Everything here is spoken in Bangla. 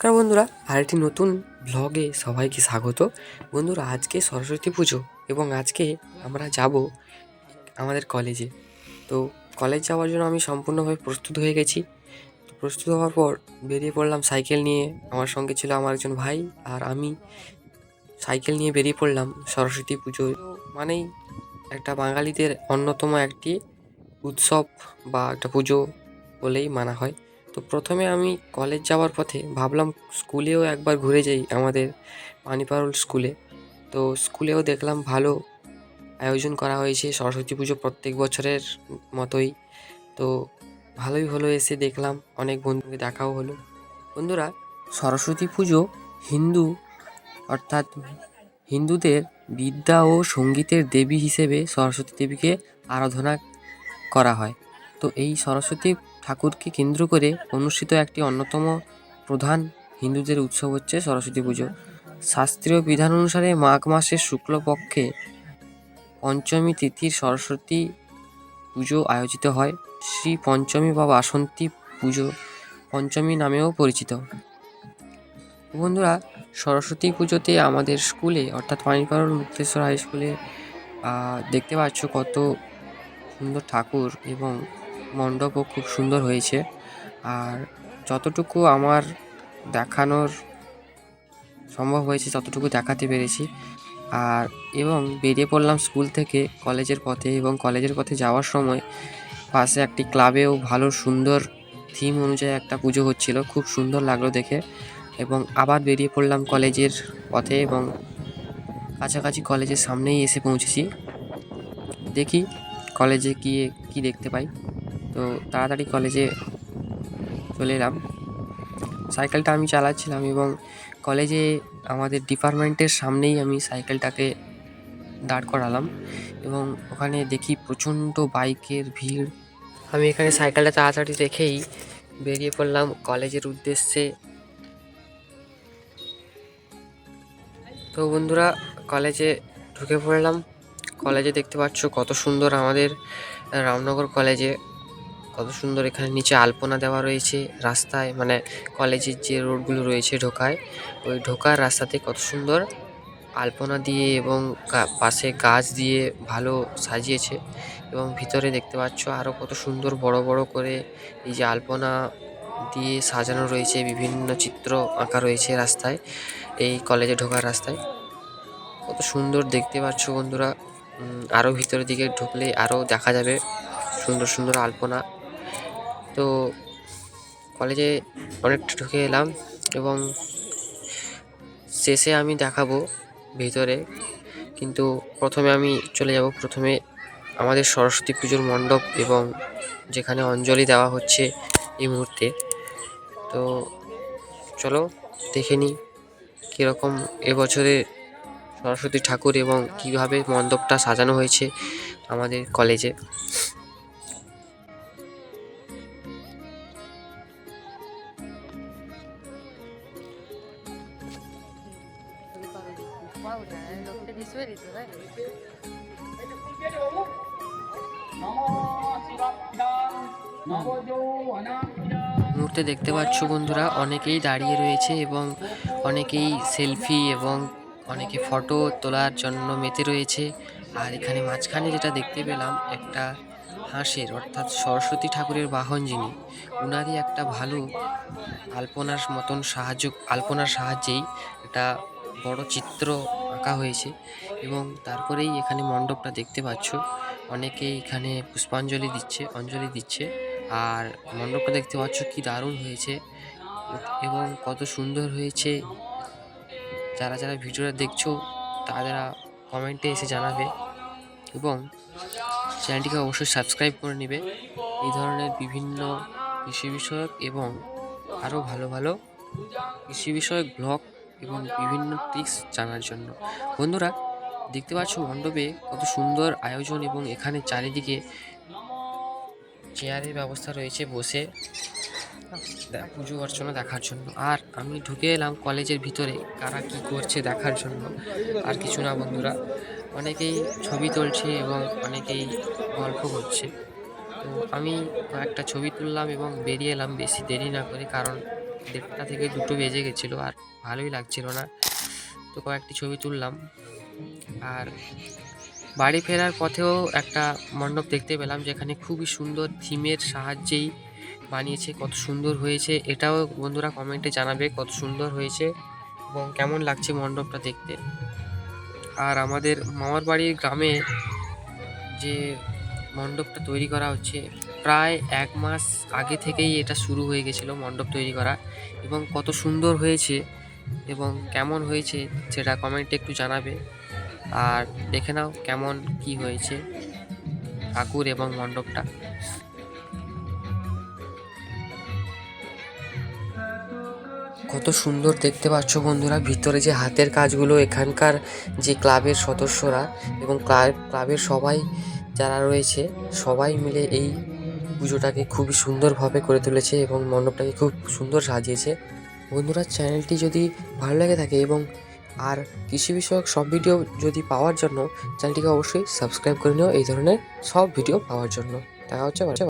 নমস্কার বন্ধুরা, আরেকটি নতুন ব্লগে সবাইকে স্বাগত। বন্ধুরা, আজকে সরস্বতী পুজো এবং আজকে আমরা যাব আমাদের কলেজে তো কলেজ যাওয়ার জন্য আমি সম্পূর্ণভাবে প্রস্তুত হয়ে গেছি। তো প্রস্তুত হওয়ার পর বেরিয়ে পড়লাম সাইকেল নিয়ে। আমার সঙ্গে ছিল আমার একজন ভাই আর আমি সাইকেল নিয়ে বেরিয়ে পড়লাম সরস্বতী পুজো। মানেই একটা বাঙালিদের অন্যতম একটি উৎসব বা একটা পুজো বলেই মানা হয়। তো প্রথমে আমি কলেজ যাওয়ার পথে ভাবলাম স্কুলেও একবার ঘুরে যাই আমাদের পানিপারুল স্কুলে। তো স্কুলেও দেখলাম ভালো আয়োজন করা হয়েছে, সরস্বতী পুজো প্রত্যেক বছরের মতোই। তো ভালোই হলো এসে দেখলাম, অনেক বন্ধুকে দেখাও হলো। বন্ধুরা, সরস্বতী পুজো হিন্দু, অর্থাৎ হিন্দুদের বিদ্যা ও সঙ্গীতের দেবী হিসেবে সরস্বতী দেবীকে আরাধনা করা হয়। তো এই সরস্বতী ঠাকুরকে কেন্দ্র করে অনুষ্ঠিত একটি অন্যতম প্রধান হিন্দুদের উৎসব হচ্ছে সরস্বতী পুজো। শাস্ত্রীয় বিধান অনুসারে মাঘ মাসের শুক্লপক্ষে পঞ্চমী তিথির সরস্বতী পুজো আয়োজিত হয়। শ্রী পঞ্চমী বা বাসন্তী পুজো পঞ্চমী নামেও পরিচিত। বন্ধুরা, সরস্বতী পুজোতে আমাদের স্কুলে, অর্থাৎ পানিপাড়ার মুক্তেশ্বর হাই স্কুলে দেখতে পাচ্ছ কত সুন্দর ঠাকুর এবং মণ্ডপও খুব সুন্দর হয়েছে। আর যতটুকু আমার দেখানোর সম্ভব হয়েছে, ততটুকু দেখাতে পেরেছি। আর এবং বেরিয়ে পড়লাম স্কুল থেকে কলেজের পথে এবং কলেজের পথে যাওয়ার সময় পাশে একটি ক্লাবেও ভালো সুন্দর থিম অনুযায়ী একটা পুজো হচ্ছিল, খুব সুন্দর লাগল দেখে। এবং আবার বেরিয়ে পড়লাম কলেজের পথে এবং কাছাকাছি কলেজের সামনেই এসে পৌঁছেছি। দেখি কলেজে গিয়ে কি দেখতে পাই। তো তাড়াতাড়ি কলেজে চলে এলাম। সাইকেলটা আমি চালাচ্ছিলাম এবং কলেজে আমাদের ডিপার্টমেন্টের সামনেই আমি সাইকেলটাকে দাঁড় করালাম এবং ওখানে দেখি প্রচণ্ড বাইকের ভিড়। আমি এখানে সাইকেলটা তাড়াতাড়ি রেখেই বেরিয়ে পড়লাম কলেজের উদ্দেশ্যে। তো বন্ধুরা, কলেজে ঢুকে পড়লাম। কলেজে দেখতে পাচ্ছ কত সুন্দর আমাদের রামনগর কলেজে কত সুন্দর এখানে নিচে আলপনা দেওয়া রয়েছে রাস্তায় মানে কলেজের যে রোডগুলো রয়েছে ঢোকায়, ওই ঢোকার রাস্তাতে কত সুন্দর আলপনা দিয়ে এবং পাশে গাছ দিয়ে ভালো সাজিয়েছে এবং ভিতরে দেখতে পাচ্ছ আরও কত সুন্দর বড় বড় করে এই যে আলপনা দিয়ে সাজানো রয়েছে, বিভিন্ন চিত্র আঁকা রয়েছে রাস্তায়, এই কলেজে ঢোকার রাস্তায়। কত সুন্দর দেখতে পাচ্ছ বন্ধুরা আরও ভিতরের দিকে ঢুকলে আরও দেখা যাবে সুন্দর সুন্দর আলপনা। তো কলেজে অনেকটা ঢুকে এলাম এবং শেষে আমি দেখাবো ভিতরে। কিন্তু প্রথমে আমি চলে যাব। প্রথমে আমাদের সরস্বতী পুজোর মণ্ডপ এবং যেখানে অঞ্জলি দেওয়া হচ্ছে এই মুহূর্তে। তো চলো, দেখে নিই কীরকম এবছরে সরস্বতী ঠাকুর এবং কীভাবে মণ্ডপটা সাজানো হয়েছে আমাদের কলেজে। Eh, মুহূর্তে দেখতে পাচ্ছ বন্ধুরা অনেকেই দাঁড়িয়ে রয়েছে এবং অনেকেই সেলফি এবং অনেকে ফটো তোলার জন্য মেতে রয়েছে। আর এখানে মাঝখানে যেটা দেখতে পেলাম একটা হাঁসের অর্থাৎ সরস্বতী ঠাকুরের বাহন যিনি উনারই একটা ভালো আলপনার মতন সাহায্য আলপনার সাহায্যেই একটা বড় চিত্র আঁকা হয়েছে এবং তারপরেই এখানে মণ্ডপটা দেখতে পাচ্ছ। অনেকেই এখানে পুষ্পাঞ্জলি দিচ্ছে, অঞ্জলি দিচ্ছে আর মণ্ডপটা দেখতে পাচ্ছ কি দারুণ হয়েছে এবং কত সুন্দর হয়েছে। যারা যারা ভিডিওটা দেখছ তারা কমেন্টে এসে জানাবে এবং চ্যানেলটিকে অবশ্যই সাবস্ক্রাইব করে নেবে। এই ধরনের বিভিন্ন কৃষি বিষয়ক এবং আরও ভালো ভালো কৃষি বিষয়ক ব্লগ এবং বিভিন্ন টিপস জানার জন্য। বন্ধুরা, দেখতে পাচ্ছ মণ্ডপে কত সুন্দর আয়োজন এবং এখানে চারিদিকে চেয়ারের ব্যবস্থা রয়েছে বসে পুজো অর্চনা দেখার জন্য। আর আমি ঢুকে এলাম কলেজের ভিতরে, কারা কি করছে দেখার জন্য। আর কিছু না বন্ধুরা, অনেকেই ছবি তুলছে এবং অনেকেই গল্প করছে। তো আমি একটা ছবি তুললাম এবং বেরিয়ে এলাম বেশি দেরি না করে, কারণ দেড়টা থেকে দুটো বেজে গেছিল আর ভালোই লাগছিল না। তো কয়েকটি ছবি তুললাম। আর বাড়ি ফেরার পথেও একটা মণ্ডপ দেখতে পেলাম, যেখানে খুবই সুন্দর থিমের সাহায্যেই বানিয়েছে, কত সুন্দর হয়েছে। এটাও বন্ধুরা কমেন্টে জানাবে কত সুন্দর হয়েছে এবং কেমন লাগছে মণ্ডপটা দেখতে। আর আমাদের মামার বাড়ির গ্রামে যে মণ্ডপটা তৈরি করা হচ্ছে প্রায় এক মাস আগে থেকেই এটা শুরু হয়ে গেছিল মণ্ডপ তৈরি করা। এবং কত সুন্দর হয়েছে এবং কেমন হয়েছে সেটা কমেন্টে একটু জানাবে। আর দেখে নাও কেমন কি হয়েছে ঠাকুর এবং মণ্ডপটা। কত সুন্দর দেখতে পাচ্ছ বন্ধুরা, ভিতরে যে হাতের কাজগুলো, এখানকার যে ক্লাবের সদস্যরা এবং ক্লাব, ক্লাবের সবাই যারা রয়েছে, সবাই মিলে এই পুজোটাকে খুবই সুন্দরভাবে করে তুলেছে এবং মণ্ডপটাকে খুব সুন্দর সাজিয়েছে। বন্ধুরা, চ্যানেলটি যদি ভালো লেগে থাকে এবং আর কৃষি বিষয়ক সব ভিডিও যদি পাওয়ার জন্য, চ্যানেলটিকে অবশ্যই সাবস্ক্রাইব করে নিও। এই ধরনের সব ভিডিও পাওয়ার জন্য। দেখা হচ্ছে